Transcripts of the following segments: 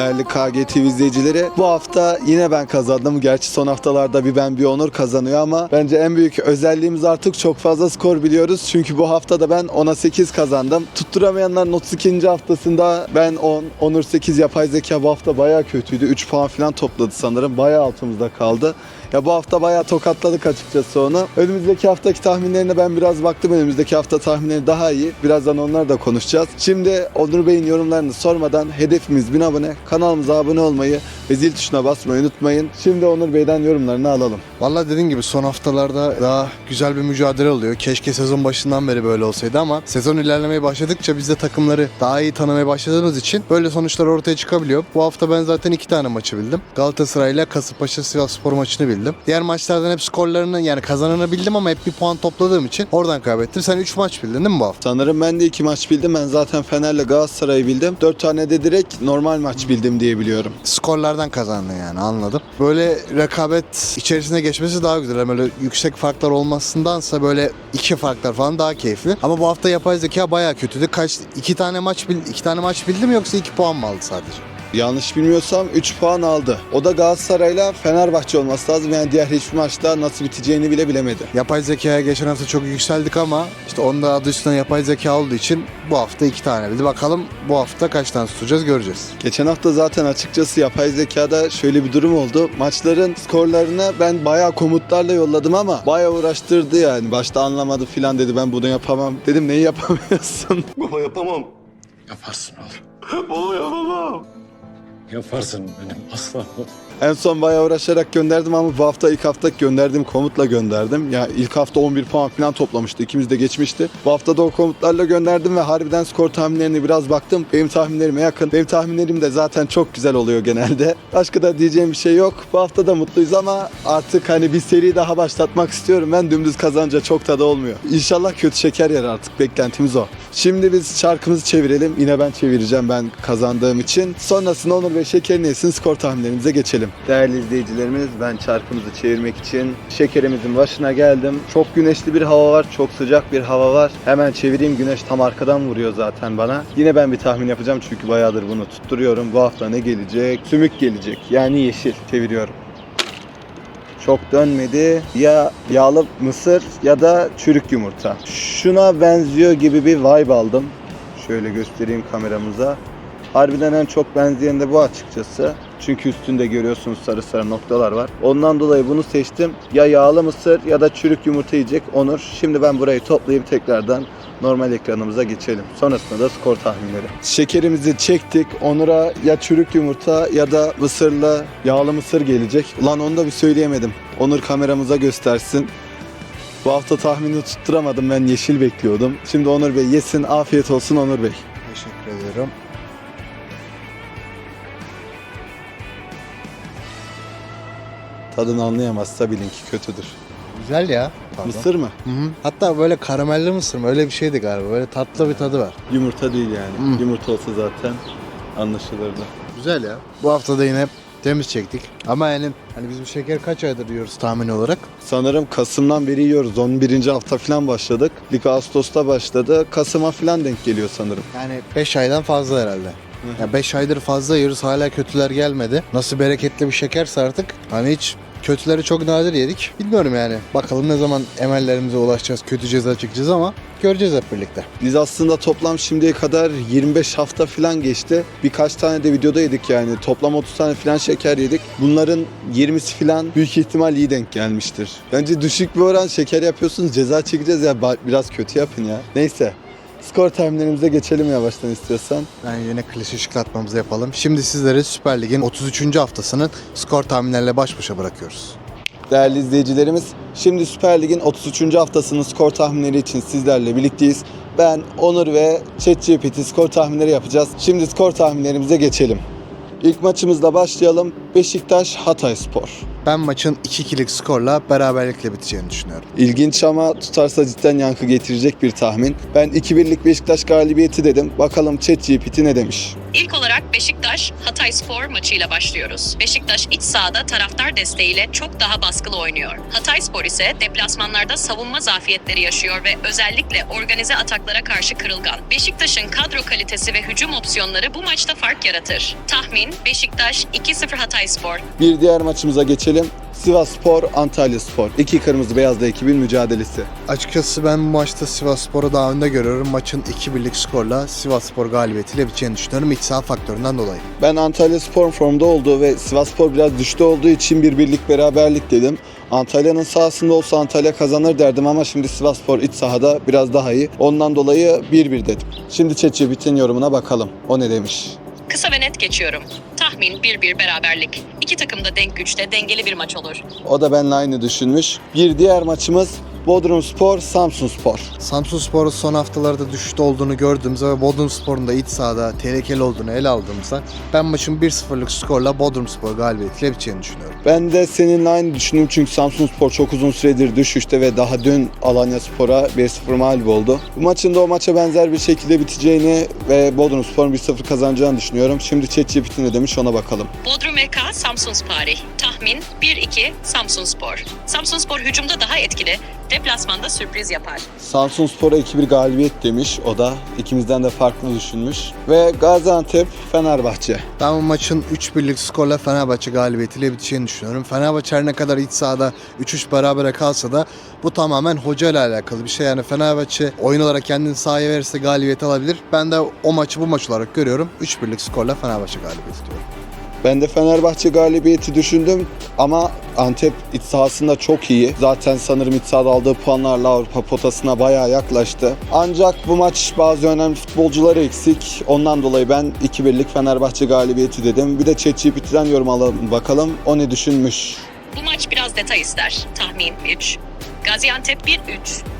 Değerli KGTV izleyicileri bu hafta yine ben kazandım. Gerçi son haftalarda bir ben bir Onur kazanıyor ama bence en büyük özelliğimiz artık çok fazla skor biliyoruz. Çünkü bu hafta da ben 10'a 8 kazandım. Tutturamayanların 32. haftasında ben 10, Onur 8 yapay zeka bu hafta bayağı kötüydü. 3 puan falan topladı sanırım. Bayağı altımızda kaldı. Ya bu hafta bayağı tokatladık açıkçası onu. Önümüzdeki haftaki tahminlerine ben biraz baktım. Önümüzdeki hafta tahminleri daha iyi. Birazdan onlar da konuşacağız. Şimdi Onur Bey'in yorumlarını sormadan hedefimiz 1000 abone. Kanalımıza abone olmayı ve zil tuşuna basmayı unutmayın. Şimdi Onur Bey'den yorumlarını alalım. Vallahi dediğin gibi son haftalarda daha güzel bir mücadele oluyor. Keşke sezon başından beri böyle olsaydı ama sezon ilerlemeye başladıkça biz de takımları daha iyi tanımaya başladığımız için böyle sonuçlar ortaya çıkabiliyor. Bu hafta ben zaten iki tane maçı bildim. Galatasaray ile Kasımpaşa Sivasspor maçını bildim. Diğer maçlardan hep skorlarını yani kazananı bildim ama hep bir puan topladığım için oradan kaybettim. Sen 3 maç bildin değil mi bu hafta? Sanırım ben de iki maç bildim. Ben zaten Fener'le Galatasaray'ı bildim. Dört tane de direkt normal maç bildim diye biliyorum. Skorlardan kazandın yani anladım. Böyle rekabet içerisine geçmesi daha güzel. Yani böyle yüksek farklar olmasındansa böyle iki farklar falan daha keyifli. Ama bu hafta yapay zeka bayağı kötüydü. Kaç iki tane maç bil, iki tane maç bildim yoksa iki puan mı aldı sadece? Yanlış bilmiyorsam 3 puan aldı. O da Galatasaray'la Fenerbahçe olması lazım. Yani diğer hiçbir maçta nasıl biteceğini bile bilemedi. Yapay zekaya geçen hafta çok yükseldik ama işte onda adı üstüne yapay zeka olduğu için bu hafta iki tane bildi. Bakalım bu hafta kaç tane tutacağız göreceğiz. Geçen hafta zaten açıkçası yapay zekada şöyle bir durum oldu. Maçların skorlarını ben bayağı komutlarla yolladım ama bayağı uğraştırdı yani. Başta anlamadı filan dedi ben bunu yapamam. Dedim neyi yapamıyorsun? Baba yapamam. Yaparsın oğlum. Baba yapamam. Yaparsın benim aslanım. En son bayağı uğraşarak gönderdim ama bu hafta ilk hafta gönderdiğim komutla gönderdim. Ya ilk hafta 11 puan falan toplamıştı. İkimiz de geçmişti. Bu hafta da o komutlarla gönderdim ve harbiden skor tahminlerine biraz baktım. Benim tahminlerime yakın. Benim tahminlerim de zaten çok güzel oluyor genelde. Başka da diyeceğim bir şey yok. Bu hafta da mutluyuz ama artık hani bir seri daha başlatmak istiyorum. Ben dümdüz kazanca çok tadı olmuyor. İnşallah kötü şeker yer artık. Beklentimiz o. Şimdi biz şarkımızı çevirelim. Yine ben çevireceğim ben kazandığım için. Sonrasında Onur ve Şeker'in skor tahminlerimize geçelim. Değerli izleyicilerimiz ben çarkımızı çevirmek için şekerimizin başına geldim. Çok güneşli bir hava var. Çok sıcak bir hava var. Hemen çevireyim. Güneş tam arkadan vuruyor zaten bana. Yine ben bir tahmin yapacağım çünkü bayağıdır bunu tutturuyorum. Bu hafta ne gelecek? Sümük gelecek. Yani yeşil. Çeviriyorum. Çok dönmedi. Ya yağlı mısır ya da çürük yumurta. Şuna benziyor gibi bir vibe aldım. Şöyle göstereyim kameramıza. Harbiden en çok benzeyen de bu açıkçası. Çünkü üstünde görüyorsunuz sarı sarı noktalar var. Ondan dolayı bunu seçtim. Ya yağlı mısır ya da çürük yumurta yiyecek Onur. Şimdi ben burayı toplayıp tekrardan normal ekranımıza geçelim. Sonrasında da skor tahminleri. Şekerimizi çektik. Onur'a ya çürük yumurta ya da mısırla yağlı mısır gelecek. Ulan onu da bir söyleyemedim. Onur kameramıza göstersin. Bu hafta tahmini tutturamadım. Ben yeşil bekliyordum. Şimdi Onur Bey yesin. Afiyet olsun Onur Bey. Teşekkür ederim. Tadını anlayamazsa bilin ki kötüdür. Güzel ya. Pardon. Mısır mı? Hı hı. Hatta böyle karamelli mısır mı? Öyle bir şeydi galiba. Böyle tatlı bir tadı var. Yumurta değil yani. Hmm. Yumurta olsa zaten anlaşılırdı. Güzel ya. Bu hafta da yine temiz çektik. Ama yani hani bizim şeker kaç aydır yiyoruz tahmin olarak? Sanırım Kasım'dan beri yiyoruz. 11. hafta falan başladık. Lig Ağustos'ta başladı. Kasım'a falan denk geliyor sanırım. Yani 5 aydan fazla herhalde. Ya 5 aydır fazla yiyoruz hala kötüler gelmedi. Nasıl bereketli bir şekerse artık hani hiç kötüleri çok nadir yedik. Bilmiyorum yani. Bakalım ne zaman emellerimize ulaşacağız, kötü ceza çıkacağız ama göreceğiz hep birlikte. Biz aslında toplam şimdiye kadar 25 hafta falan geçti. Birkaç tane de videoda yedik yani. Toplam 30 tane falan şeker yedik. Bunların 20'si falan büyük ihtimal iyi denk gelmiştir. Bence düşük bir oran şeker yapıyorsunuz ceza çekeceğiz ya biraz kötü yapın ya. Neyse. Skor tahminlerimize geçelim yavaştan istiyorsan. Yani yine klişe şıklatmamızı yapalım. Şimdi sizleri Süper Lig'in 33. haftasının skor tahminlerle baş başa bırakıyoruz. Değerli izleyicilerimiz, şimdi Süper Lig'in 33. haftasının skor tahminleri için sizlerle birlikteyiz. Ben, Onur ve ChatGPT skor tahminleri yapacağız. Şimdi skor tahminlerimize geçelim. İlk maçımızla başlayalım. Beşiktaş Hatay Spor. Ben maçın 2-2'lik skorla beraberlikle biteceğini düşünüyorum. İlginç ama tutarsa cidden yankı getirecek bir tahmin. Ben 2-1'lik Beşiktaş galibiyeti dedim. Bakalım ChatGPT ne demiş? İlk olarak Beşiktaş Hatay Spor maçıyla başlıyoruz. Beşiktaş iç sahada taraftar desteğiyle çok daha baskılı oynuyor. Hatay Spor ise deplasmanlarda savunma zafiyetleri yaşıyor ve özellikle organize ataklara karşı kırılgan. Beşiktaş'ın kadro kalitesi ve hücum opsiyonları bu maçta fark yaratır. Tahmin Beşiktaş 2-0 Hatay Spor. Bir diğer maçımıza geçelim. Sivas Spor, Antalya Spor. İki kırmızı beyazlı ekibin mücadelesi. Açıkçası ben bu maçta Sivas Spor'u daha önde görüyorum. Maçın 2-1'lik skorla Sivas Spor galibiyetiyle biteceğini düşünüyorum. İç saha faktöründen dolayı. Ben Antalya Spor formda olduğu ve Sivas Spor biraz düştü olduğu için bir birlik beraberlik dedim. Antalya'nın sahasında olsa Antalya kazanır derdim ama şimdi Sivas Spor iç sahada biraz daha iyi. Ondan dolayı 1-1 dedim. Şimdi ChatGPT'nin yorumuna bakalım. O ne demiş? Kısa ve net geçiyorum. Tahmin 1-1 beraberlik. İki takım da denk güçte dengeli bir maç olur. O da benimle aynı düşünmüş. Bir diğer maçımız Bodrum Spor, Samsun Spor. Samsun Spor'un son haftalarda düşüşte olduğunu gördüğümüzde ve Bodrum Spor'un da iç sahada tehlikeli olduğunu ele aldığımızda ben maçın 1-0'lık skorla Bodrum Spor galibiyetiyle biteceğini düşünüyorum. Ben de seninle aynı düşündüm çünkü Samsun Spor çok uzun süredir düşüşte ve daha dün Alanya Spor'a 1-0 mağlup oldu. Bu maçın da o maça benzer bir şekilde biteceğini ve Bodrum Spor'un 1-0 kazanacağını düşünüyorum. Şimdi ChatGPT ne demiş ona bakalım. Bodrum EK Samsun Spari. Tahmin 1-2 Samsun Spor. Samsun Spor hücumda daha etkili. Deplasmanda sürpriz yapar. Samsun Spor'a 2-1 galibiyet demiş. O da ikimizden de farklı düşünmüş. Ve Gaziantep, Fenerbahçe. Ben bu maçın 3-1'lik skorla Fenerbahçe galibiyetiyle biteceğini düşünüyorum. Fenerbahçe her ne kadar iç sahada 3-3 berabere kalsa da bu tamamen hoca ile alakalı bir şey. Yani Fenerbahçe oyun olarak kendini sahaya verirse galibiyet alabilir. Ben de o maçı bu maç olarak görüyorum. 3-1'lik skorla Fenerbahçe galibiyeti diyorum. Ben de Fenerbahçe galibiyeti düşündüm ama Antep iç sahasında çok iyi. Zaten sanırım iç sahada aldığı puanlarla Avrupa potasına bayağı yaklaştı. Ancak bu maç bazı önemli futbolcuları eksik. Ondan dolayı ben 2-1'lik Fenerbahçe galibiyeti dedim. Bir de ChatGPT'den yorum alalım bakalım. O ne düşünmüş? Bu maç biraz detay ister. Tahmin 3. Gaziantep 1-3.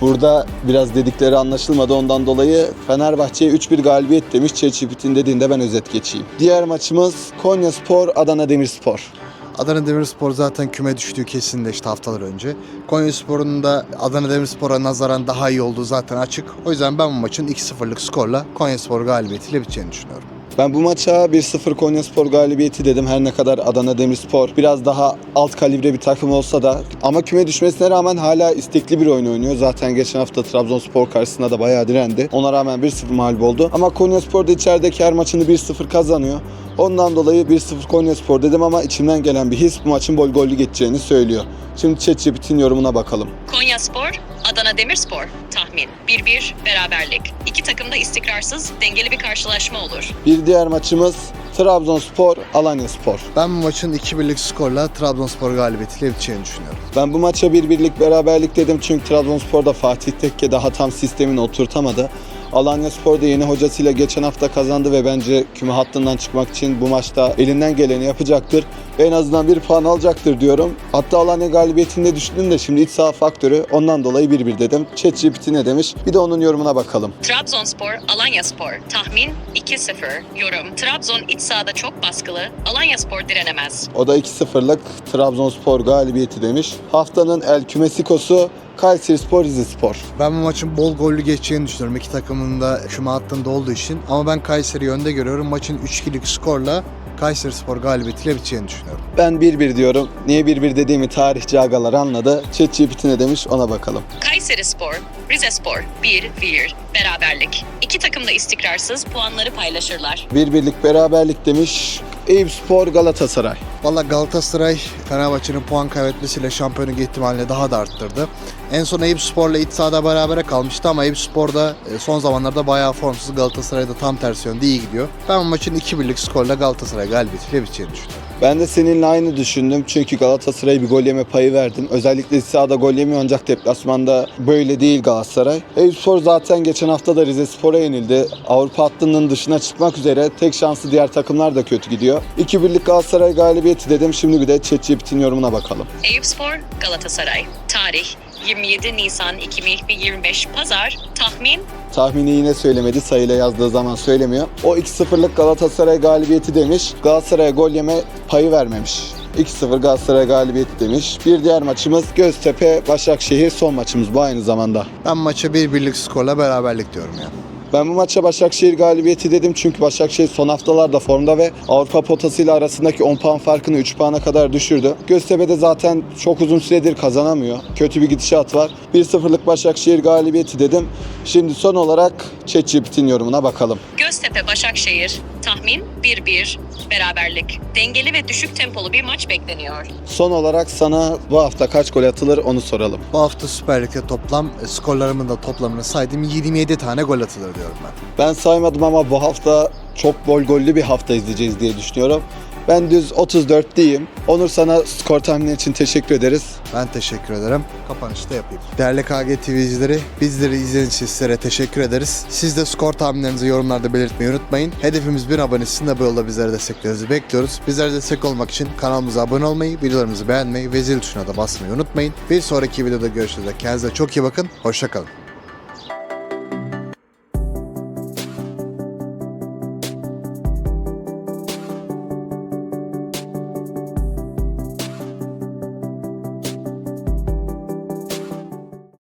Burada biraz dedikleri anlaşılmadı ondan dolayı Fenerbahçe'ye 3-1 galibiyet demiş. ChatGPT'nin dediğinde ben özet geçeyim. Diğer maçımız Konya Spor, Adana Demirspor. Adana Demirspor zaten küme düştüğü kesinleşti haftalar önce. Konya Spor'un da Adana Demirspor'a nazaran daha iyi olduğu zaten açık. O yüzden ben bu maçın 2-0'lık skorla Konya Spor galibiyetiyle biteceğini düşünüyorum. Ben bu maça 1-0 Konyaspor galibiyeti dedim. Her ne kadar Adana Demirspor biraz daha alt kalibre bir takım olsa da ama küme düşmesine rağmen hala istekli bir oyun oynuyor. Zaten geçen hafta Trabzonspor karşısında da bayağı direndi. Ona rağmen 1-0 mağlup oldu. Ama Konyaspor da içerideki her maçını 1-0 kazanıyor. Ondan dolayı 1-0 Konyaspor dedim ama içimden gelen bir his bu maçın bol gollü geçeceğini söylüyor. Şimdi ChatGPT'nin yorumuna bakalım. Konya Spor, Adana Demirspor. Tahmin 1-1 beraberlik. İki takım da istikrarsız, dengeli bir karşılaşma olur. Bir diğer maçımız Trabzonspor, Alanyaspor. Ben bu maçın 2-1'lik skorla Trabzonspor galibiyetiyle biteceğini düşünüyorum. Ben bu maça bir birlik beraberlik dedim çünkü Trabzonspor'da Fatih Tekke daha tam sistemini oturtamadı. Alanya Spor da yeni hocasıyla geçen hafta kazandı ve bence küme hattından çıkmak için bu maçta elinden geleni yapacaktır. Ve en azından bir puan alacaktır diyorum. Hatta Alanya galibiyetinde düşündüm de şimdi iç saha faktörü ondan dolayı 1-1 dedim. ChatGPT ne demiş? Bir de onun yorumuna bakalım. Trabzonspor, Alanya Spor. Tahmin 2-0. Yorum. Trabzon iç sahada çok baskılı. Alanya Spor direnemez. O da 2-0'lık Trabzonspor galibiyeti demiş. Haftanın El Kümesikosu Kayserispor Rizespor. Ben bu maçın bol gollü geçeceğini düşünüyorum. İki takımın da küme hattında olduğu için. Ama ben Kayseri'yi önde görüyorum. Maçın 3-2'lik skorla Kayseri Spor galibiyetiyle biteceğini düşünüyorum. Ben 1-1 diyorum. Niye 1-1 dediğimi tarihçi agalar anladı. ChatGPT ne demiş ona bakalım. Kayseri Spor, Rize Spor 1-1 beraberlik. İki takım da istikrarsız, puanları paylaşırlar. Bir birlik beraberlik demiş. Eyüpspor Galatasaray. Valla Galatasaray Fenerbahçe'nin puan kaybetmesiyle şampiyonluk ihtimalini daha da arttırdı. En son Eyüp Spor'la iç sahada berabere kalmıştı ama Eyüp Spor'da e, son zamanlarda bayağı formsuz. Galatasaray'da tam tersi yönde iyi gidiyor. Ben maçın 2-1'lik skorla Galatasaray galibiyetiyle biteceğini düşünüyorum. Ben de seninle aynı düşündüm. Çünkü Galatasaray'a bir gol yeme payı verdim. Özellikle sahada gol yemiyor ancak deplasmanda böyle değil Galatasaray. Eyüpspor zaten geçen hafta da Rizespor'a yenildi. Avrupa hattının dışına çıkmak üzere tek şansı diğer takımlar da kötü gidiyor. 2-1'lik Galatasaray galibiyeti dedim. Şimdi bir de ChatGPT'nin yorumuna bakalım. Eyüp Spor, Galatasaray. Tarih 27 Nisan 2025 Pazar. Tahmin Tahmini yine söylemedi. Sayıyla yazdığı zaman söylemiyor. O 2-0'lık Galatasaray galibiyeti demiş. Galatasaray'a gol yeme payı vermemiş. 2-0 Galatasaray galibiyeti demiş. Bir diğer maçımız Göztepe Başakşehir son maçımız bu aynı zamanda. Ben maça bir birlik skorla beraberlik diyorum ya. Ben bu maça Başakşehir galibiyeti dedim çünkü Başakşehir son haftalarda formda ve Avrupa potasıyla arasındaki 10 puan farkını 3 puana kadar düşürdü. Göztepe de zaten çok uzun süredir kazanamıyor. Kötü bir gidişat var. 1-0'lık Başakşehir galibiyeti dedim. Şimdi son olarak ChatGPT'nin yorumuna bakalım. Göztepe Başakşehir tahmin 1-1 beraberlik. Dengeli ve düşük tempolu bir maç bekleniyor. Son olarak sana bu hafta kaç gol atılır onu soralım. Bu hafta Süper Lig'de toplam e, skorlarımın da toplamını saydım 27 tane gol atılır diyorum ben. Ben saymadım ama bu hafta çok bol gollü bir hafta izleyeceğiz diye düşünüyorum. Ben düz 34 diyeyim. Onur sana skor tahmini için teşekkür ederiz. Ben teşekkür ederim. Kapanışı da yapayım. Değerli KG TV izleri, bizleri izlediğiniz için sizlere teşekkür ederiz. Siz de skor tahminlerinizi yorumlarda belirtmeyi unutmayın. Hedefimiz 1000 abone sizin de bu yolda bizlere desteklerinizi bekliyoruz. Bizlere destek olmak için kanalımıza abone olmayı, videolarımızı beğenmeyi ve zil tuşuna da basmayı unutmayın. Bir sonraki videoda görüşürüz. Kendinize çok iyi bakın. Hoşçakalın.